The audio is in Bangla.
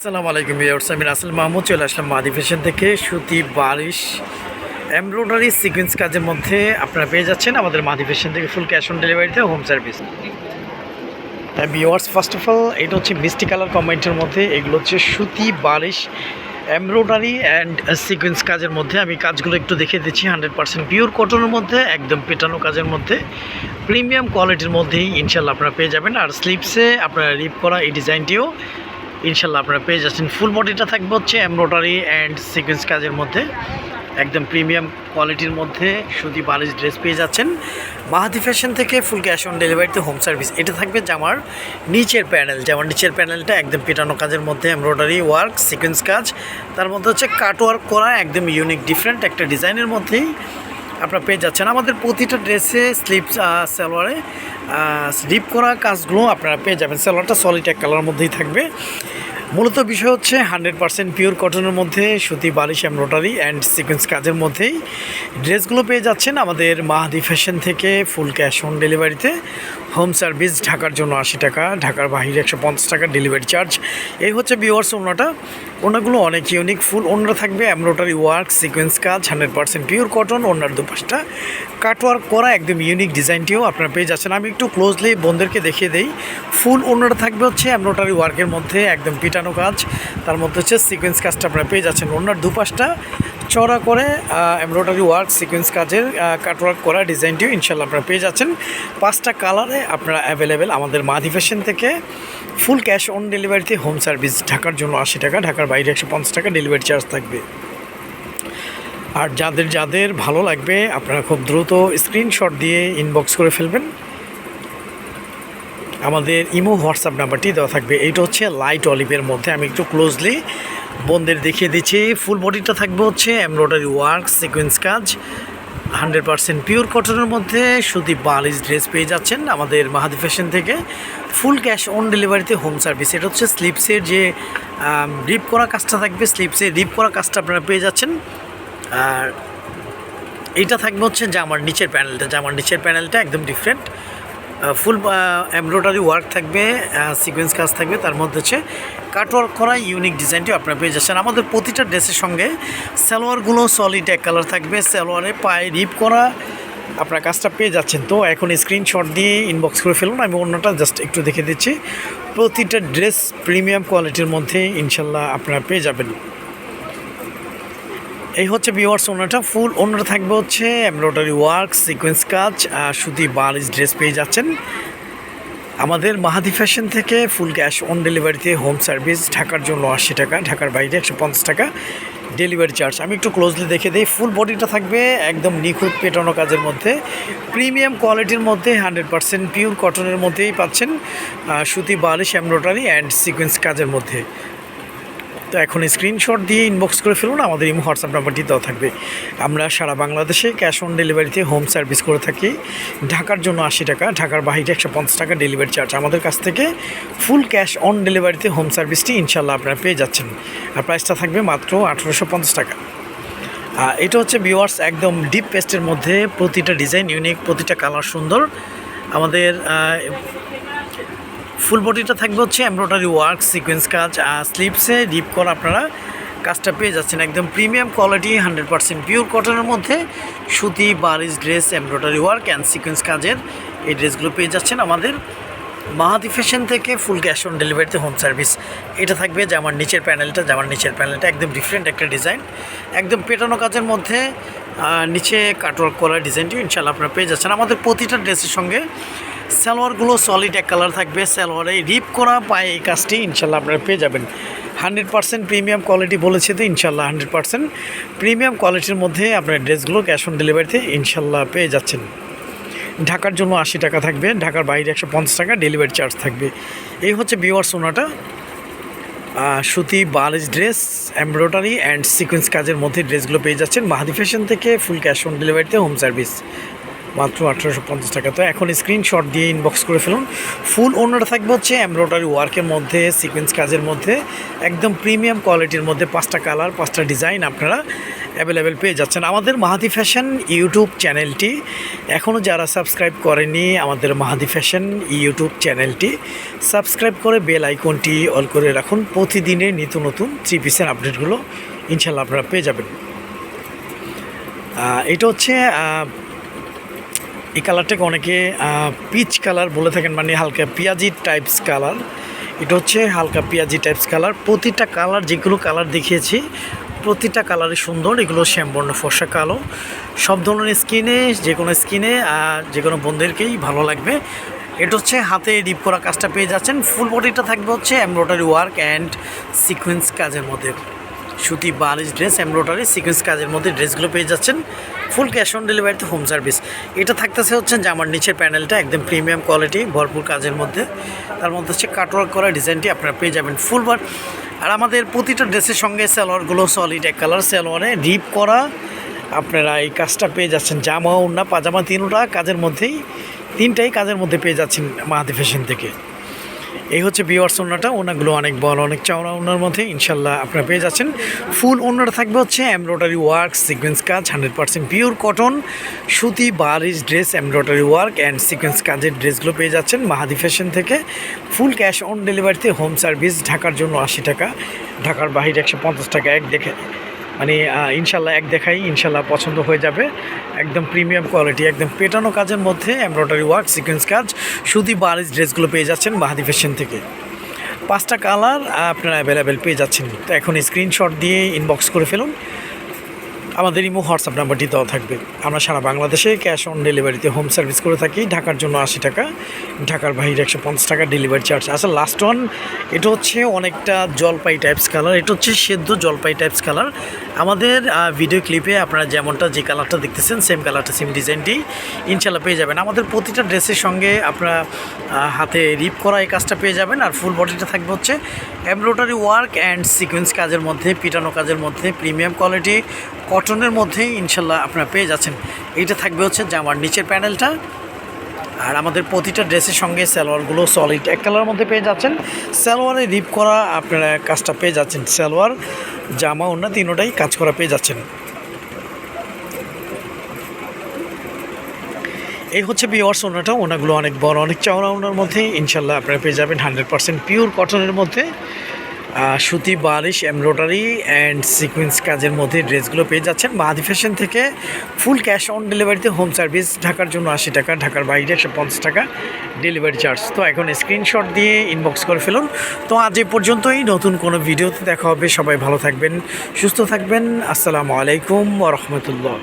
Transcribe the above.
আসসালামু আলাইকুম ভিউয়ার্স, আমি রাসেল মাহমুদ, চলে আসলাম মাদি ফ্যাশন থেকে। সুতি বারিশ এমব্রয়ডারি, সিকোয়েন্স কাজের মধ্যে আপনারা পেয়ে যাচ্ছেন আমাদের মাদি ফ্যাশন থেকে ফুল ক্যাশ অন ডেলিভারিতে home service. Viewers first of all এটা হচ্ছে মিষ্টি কালার কমেন্টের মধ্যে, এগুলো হচ্ছে সুতি বারিশ এমব্রয়ডারি অ্যান্ড সিকোয়েন্স কাজের মধ্যে। আমি কাজগুলো একটু দেখে দিচ্ছি, হান্ড্রেড পার্সেন্ট পিওর কটনের মধ্যে, একদম পেটানো কাজের মধ্যে। প্রিমিয়াম কোয়ালিটির মধ্যেই ইনশাল্লাহ আপনারা পেয়ে যাবেন। আর স্লিপসে আপনারা রিপ করা এই ডিজাইনটিও। ইনশাল্লাহ আপনারা পেয়ে যাচ্ছেন। ফুল বডিটা থাকবে হচ্ছে এমব্রয়ডারি অ্যান্ড সিকোয়েন্স কাজের মধ্যে। একদম প্রিমিয়াম কোয়ালিটির মধ্যে সুতি বালিশ ড্রেস পেয়ে যাচ্ছেন। মাহাদি ফ্যাশন থেকে ফুল ক্যাশ অন ডেলিভারিতে হোম সার্ভিস এটা থাকবে জামার নিচের প্যানেল জামার নিচের প্যানেলটা একদম পেটানো কাজের মধ্যে এমব্রয়ডারি ওয়ার্ক সিকোয়েন্স কাজ। তার মধ্যে হচ্ছে কাট ওয়ার্ক করা, একদম ইউনিক ডিফারেন্ট একটা ডিজাইনের মধ্যেই। আপনারা পেয়ে যাচ্ছেন। আমাদের প্রতিটা ড্রেসে স্লিপ সালোয়ারে স্লিপ করা কাজগুলো আপনারা পেয়ে যাবেন। সালোয়ারটা সলিড এক কালার মধ্যেই থাকবে। মূলত বিষয় হচ্ছে হান্ড্রেড পার্সেন্ট পিওর কটনের মধ্যে, সুতি, বালিশ এমব্রয়ডারি অ্যান্ড সিকোয়েন্স কাজের মধ্যেই। ড্রেসগুলো পেয়ে যাচ্ছেন আমাদের মাহাদি ফ্যাশন থেকে ফুল ক্যাশ অন ডেলিভারিতে হোম সার্ভিস ঢাকার জন্য আশি টাকা, ঢাকার বাহিরে একশো পঞ্চাশ টাকা ডেলিভারি চার্জ। এই হচ্ছে বিওয়ার্স ওনাটা। ওনাগুলো অনেক ইউনিক ফুল ওনারা থাকবে এমব্রয়ডারি ওয়ার্ক সিকোয়েন্স কাজ হান্ড্রেড পার্সেন্ট পিওর কটন ওনার দুপাশটা। কাটওয়ার্ক করা একদম ইউনিক ডিজাইনটিও আপনারা পেয়ে যাচ্ছেন। আমি একটু ক্লোজলি বন্ধুদেরকে দেখিয়ে দেই। ফুল ওনারা থাকবে হচ্ছে এমব্রয়ডারি ওয়ার্কের মধ্যে, একদম পিটানো কাজ। তার মধ্যে হচ্ছে সিকোয়েন্স কাজটা আপনারা পেয়ে যাচ্ছেন। ওনার দুপাশটা চড়া করে এমব্রয়ডারি ওয়ার্ক সিকোয়েন্স কাজের কাটওয়ার্ক করা ডিজাইনটিও ইনশাল্লাহ আপনারা পেয়ে যাচ্ছেন। পাঁচটা কালারে আপনারা অ্যাভেলেবেল আমাদের মাধি ফ্যাশন থেকে ফুল ক্যাশ অন ডেলিভারিতে হোম সার্ভিস ঢাকার জন্য আশি টাকা, ঢাকার বাইরে একশো পঞ্চাশ টাকা ডেলিভারি চার্জ থাকবে। আর যাদের যাদের ভালো লাগবে, আপনারা খুব দ্রুত স্ক্রিনশট দিয়ে ইনবক্স করে ফেলবেন। আমাদের ইমো, হোয়াটসঅ্যাপ নাম্বারটি দেওয়া থাকবে। এইটা হচ্ছে লাইট অলিভের মধ্যে। আমি একটু ক্লোজলি বোনদের দেখিয়ে দিচ্ছি। ফুল বডিটা থাকবে হচ্ছে এমব্রয়ডারি ওয়ার্ক সিকোয়েন্স কাজ। হান্ড্রেড পার্সেন্ট পিওর কটনের মধ্যে শুধু বালিশ ড্রেস পেয়ে যাচ্ছেন আমাদের মাহাদি ফ্যাশন থেকে। ফুল ক্যাশ অন ডেলিভারিতে হোম সার্ভিস এটা হচ্ছে স্লিপসের যে রিপ করা কাজটা থাকবে স্লিপসে রিপ করা কাজটা আপনারা পেয়ে যাচ্ছেন। আর এটা থাকবে হচ্ছে জামার নিচের প্যানেলটা জামার নিচের প্যানেলটা একদম ডিফারেন্ট ফুল এমব্রয়ডারি ওয়ার্ক থাকবে সিকোয়েন্স কাজ থাকবে, তার মধ্যে হচ্ছে কাটওয়ার্ক করা ইউনিক ডিজাইনটি আপনারা পেয়ে যাচ্ছেন। আমাদের প্রতিটা ড্রেসের সঙ্গে সালোয়ারগুলো সলিড এক কালার থাকবে, সালোয়ারে পায়ে রিপ করা আপনার কাজটা পেয়ে যাচ্ছেন। তো এখন স্ক্রিনশট দিয়ে ইনবক্স করে ফেলুন, আমি অন্যটা জাস্ট একটু দেখে দিচ্ছি। প্রতিটা ড্রেস প্রিমিয়াম কোয়ালিটির মধ্যে ইনশাল্লাহ আপনারা পেয়ে যাবেন। এই হচ্ছে বিওয়ার্স ওনারটা ফুল ওনার থাকবে হচ্ছে এমব্রয়ডারি ওয়ার্ক সিকোয়েন্স কাজ আর শুধু বালিশ ড্রেস পেয়ে যাচ্ছেন। আমাদের মাহাদি ফ্যাশন থেকে ফুল ক্যাশ অন ডেলিভারিতে হোম সার্ভিস ঢাকার জন্য আশি টাকা, ঢাকার বাইরে একশো পঞ্চাশ টাকা ডেলিভারি চার্জ আমি একটু ক্লোজলি দেখে দিই। ফুল বডিটা থাকবে একদম নিখুঁত পেটানো কাজের মধ্যে। প্রিমিয়াম কোয়ালিটির মধ্যে হান্ড্রেড পার্সেন্ট পিওর কটনের মধ্যেই পাচ্ছেন সুতি বালিশ এমব্রয়ডারি অ্যান্ড সিকোয়েন্স কাজের মধ্যে। তো এখন স্ক্রিনশট দিয়ে ইনবক্স করে ফেলুন, আমাদের ইমো হোয়াটসঅ্যাপ নাম্বারটি দেওয়া থাকবে। আমরা সারা বাংলাদেশে ক্যাশ অন ডেলিভারিতে হোম সার্ভিস করে থাকি। ঢাকার জন্য আশি টাকা, ঢাকার বাহিরে একশো পঞ্চাশ টাকা ডেলিভারি চার্জ আমাদের কাছ থেকে ফুল ক্যাশ অন ডেলিভারিতে হোম সার্ভিসটি ইনশাল্লাহ আপনারা পেয়ে যাচ্ছেন। আর প্রাইসটা থাকবে মাত্র আঠেরোশো পঞ্চাশ টাকা। এটা হচ্ছে ভিউয়ার্স একদম ডিপ পেস্টের মধ্যে প্রতিটা ডিজাইন ইউনিক প্রতিটা কালার সুন্দর। আমাদের ফুল বডিটা থাকবে হচ্ছে এমব্রয়ডারি ওয়ার্ক সিকোয়েন্স কাজ, আর স্লিপসে ডিপ করা আপনারা কাজটা পেয়ে যাচ্ছেন। একদম premium quality hundred percent pure কটনের মধ্যে সুতি বারিশ dress embroidery work and sequence কাজের এই ড্রেসগুলো পেয়ে যাচ্ছেন আমাদের মাহাতি ফ্যাশন থেকে ফুল ক্যাশ অন ডেলিভারিতে হোম সার্ভিস এটা থাকবে জামার নিচের প্যানেলটা জামার নিচের প্যানেলটা একদম ডিফারেন্ট একটা ডিজাইন একদম পেটানো কাজের মধ্যে নিচে কাটওয়ার্ক করা ডিজাইনটি ইনশাল্লাহ আপনারা পেয়ে যাচ্ছেন। আমাদের প্রতিটা ড্রেসের সঙ্গে সালোয়ারগুলো সলিড এক কালার থাকবে, সালোয়ারে রিপ করা পায়ে এই কাজটি ইনশাল্লাহ আপনারা পেয়ে যাবেন। হান্ড্রেড পার্সেন্ট প্রিমিয়াম কোয়ালিটি বলেছে তো, ইনশাল্লাহ হান্ড্রেড পার্সেন্ট প্রিমিয়াম কোয়ালিটির মধ্যে আপনার ড্রেসগুলো ক্যাশ অন ডেলিভারিতে ইনশাল্লাহ পেয়ে যাচ্ছেন। ঢাকার জন্য আশি টাকা থাকবে, ঢাকার বাইরে একশো পঞ্চাশ টাকা ডেলিভারি চার্জ থাকবে। এই হচ্ছে বিওয়ার সোনাটা সুতি, বালিশ ড্রেস এমব্রয়ডারি অ্যান্ড সিকোয়েন্স কাজের মধ্যে ড্রেসগুলো পেয়ে যাচ্ছেন। মাহাদি ফ্যাশন থেকে ফুল ক্যাশ অন ডেলিভারিতে হোম সার্ভিস মাত্র আঠারোশো পঞ্চাশ টাকা তো এখন স্ক্রিনশট দিয়ে ইনবক্স করে ফেলুন। ফুল ওনারটা থাকবে হচ্ছে এমব্রয়ডারি ওয়ার্কের মধ্যে সিকোয়েন্স কাজের মধ্যে, একদম প্রিমিয়াম কোয়ালিটির মধ্যে পাঁচটা কালার পাঁচটা ডিজাইন আপনারা অ্যাভেলেবেল পেয়ে যাচ্ছেন। আমাদের মাহাদি ফ্যাশন ইউটিউব চ্যানেলটি এখনও যারা সাবস্ক্রাইব করেনি আমাদের মাহাদি ফ্যাশন ইউটিউব চ্যানেলটি সাবস্ক্রাইব করে বেল আইকনটি অল করে রাখুন। প্রতিদিনের নিত্য নতুন থ্রি পিসের আপডেটগুলো ইনশাল্লাহ আপনারা পেয়ে যাবেন। এটা হচ্ছে এই কালারটাকে অনেকে পিচ কালার বলে থাকেন মানে হালকা পেঁয়াজি টাইপস কালার এটা হচ্ছে হালকা পেঁয়াজি টাইপস কালার প্রতিটা কালার যেগুলো কালার দেখিয়েছি, প্রতিটা কালারই সুন্দর। এগুলো শ্যামবর্ণ, ফর্সা, কালো। সব ধরনের স্কিনে যে কোনো স্কিনে যে কোনো বন্ধুদেরকেই ভালো লাগবে। এটা হচ্ছে হাতে ডিপ করা কাজটা পেয়ে যাচ্ছেন। ফুল বডিটা থাকবে হচ্ছে এমব্রয়ডারি ওয়ার্ক অ্যান্ড সিকোয়েন্স কাজের মধ্যে। সুতি বালিশ ড্রেস এমব্রয়ডারি সিকোয়েন্স কাজের মধ্যে ড্রেসগুলো পেয়ে যাচ্ছেন। ফুল ক্যাশ অন ডেলিভারিতে হোম সার্ভিস। এটা থাকতেছে হচ্ছে জামার নিচের প্যানেলটা একদম প্রিমিয়াম কোয়ালিটি, ভরপুর কাজের মধ্যে। তার মধ্যে হচ্ছে কাটওয়ার্ক করা ডিজাইনটি আপনারা পেয়ে যাবেন ফুল বার আর আমাদের প্রতিটা ড্রেসের সঙ্গে সালোয়ারগুলো সলিড এক কালার সালোয়ারে রিপ করা। আপনারা এই কাজটা পেয়ে যাচ্ছেন জামা, ওড়না, পাজামা, তিনটা কাজের মধ্যেই, তিনটাই কাজের মধ্যে পেয়ে যাচ্ছেন মাহাদি ফ্যাশন থেকে। এই হচ্ছে বিওয়ার্স ওনাটা ওনাগুলো অনেক বড়, অনেক চওড়া ওনার মধ্যে ইনশাল্লাহ আপনারা পেয়ে যাচ্ছেন। ফুল ওনাটা থাকবে হচ্ছে এমব্রয়ডারি ওয়ার্ক, সিকোয়েন্স কাজ, হান্ড্রেড পার্সেন্ট পিওর কটন, সুতি বারিশ dress, embroidery work and sequence কাজের ড্রেসগুলো পেয়ে যাচ্ছেন মাহাদি ফ্যাশন থেকে। ফুল ক্যাশ অন ডেলিভারিতে হোম সার্ভিস, ঢাকার জন্য আশি টাকা, ঢাকার বাহিরে একশো পঞ্চাশ টাকা, এক দেখে মানে ইনশাল্লাহ এক দেখাই, ইনশাল্লাহ পছন্দ হয়ে যাবে। একদম প্রিমিয়াম কোয়ালিটি, একদম পেটানো কাজের মধ্যে এমব্রয়ডারি ওয়ার্ক, সিকোয়েন্স কাজ শুধু বারিশ ড্রেসগুলো পেয়ে যাচ্ছেন বাহাদি ফ্যাশন থেকে। পাঁচটা কালার আপনারা অ্যাভেলেবেল পেয়ে যাচ্ছেন। তো এখন স্ক্রিনশট দিয়ে ইনবক্স করে ফেলুন। আমাদের ইমো হোয়াটসঅ্যাপ নাম্বারটি দেওয়া থাকবে। আমরা সারা বাংলাদেশে ক্যাশ অন ডেলিভারিতে হোম সার্ভিস করে থাকি। ঢাকার জন্য আশি টাকা, ঢাকার বাইরে একশো পঞ্চাশ টাকা ডেলিভারি চার্জ আচ্ছা লাস্ট ওয়ান এটা হচ্ছে অনেকটা জলপাই টাইপস কালার এটা হচ্ছে সেদ্ধ জলপাই টাইপস কালার আমাদের ভিডিও ক্লিপে আপনারা যেমনটা যে কালারটা দেখতেছেন সেম কালারটা সেম ডিজাইনটি ইনশাল্লাহ পেয়ে যাবেন। আমাদের প্রতিটা ড্রেসের সঙ্গে আপনারা হাতে রিপ করা এই কাজটা পেয়ে যাবেন। আর ফুল বডিটা থাকবে হচ্ছে এমব্রয়ডারি ওয়ার্ক অ্যান্ড সিকোয়েন্স কাজের মধ্যে, পিটানো কাজের মধ্যে প্রিমিয়াম কোয়ালিটি কটনের মধ্যে ইনশাল্লাহ আপনারা পেয়ে যাচ্ছেন। এইটা থাকবে হচ্ছে জামার নিচের প্যানেলটা। আর আমাদের প্রতিটা ড্রেসের সঙ্গে সালোয়ারগুলো সলিড এক কালারের মধ্যে পেয়ে যাচ্ছেন। সালোয়ারে রিপ করা আপনারা কাজটা পেয়ে যাচ্ছেন। সালোয়ার, জামা অন্য তিনোটাই কাজ করা পেয়ে যাচ্ছেন। এই হচ্ছে বিওয়ার্স ওনাটা ওনাগুলো অনেক বড়, অনেক চওড়া ওনার মধ্যে ইনশাল্লাহ আপনারা পেয়ে যাবেন। হান্ড্রেড পার্সেন্ট পিওর কটনের মধ্যে। সুতি বারিশ এমব্রয়ডারি অ্যান্ড সিকোয়েন্স কাজের মধ্যে ড্রেসগুলো পেয়ে যাচ্ছেন। মাহাদি ফ্যাশন থেকে ফুল ক্যাশ অন ডেলিভারিতে হোম সার্ভিস ঢাকার জন্য আশি টাকা, ঢাকার বাইরে একশো পঞ্চাশ টাকা ডেলিভারি চার্জ তো এখন স্ক্রিনশট দিয়ে ইনবক্স করে ফেলুন। তো আজ এ পর্যন্তই। নতুন কোনো ভিডিওতে দেখা হবে। সবাই ভালো থাকবেন, সুস্থ থাকবেন। আসসালামু আলাইকুম ওরহমতুল্লাহ